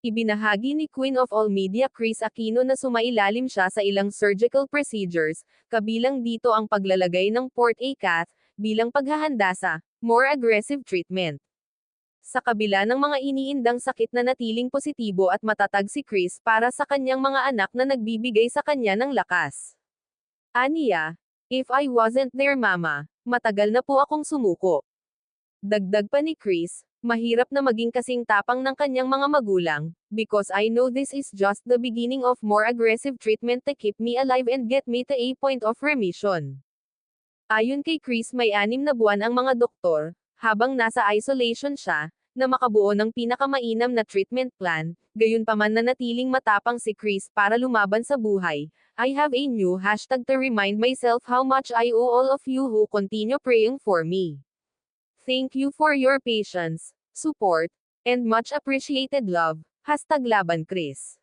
Ibinahagi ni Queen of All Media Chris Aquino na sumailalim siya sa ilang surgical procedures, kabilang dito ang paglalagay ng port A cath, bilang paghahanda sa more aggressive treatment. Sa kabila ng mga iniindang sakit na natiling positibo at matatag si Chris para sa kanyang mga anak na nagbibigay sa kanya ng lakas. Aniya, if I wasn't their mama, matagal na po akong sumuko. Dagdag pa ni Chris, mahirap na maging kasing tapang ng kanyang mga magulang, because I know this is just the beginning of more aggressive treatment to keep me alive and get me to a point of remission. Ayon kay Chris may anim na buwan ang mga doktor, habang nasa isolation siya, na makabuo ng pinakamainam na treatment plan, gayunpaman na natiling matapang si Chris para lumaban sa buhay. I have a new hashtag to remind myself how much I owe all of you who continue praying for me. Thank you for your patience, support, and much appreciated love. Hashtag Laban Chris.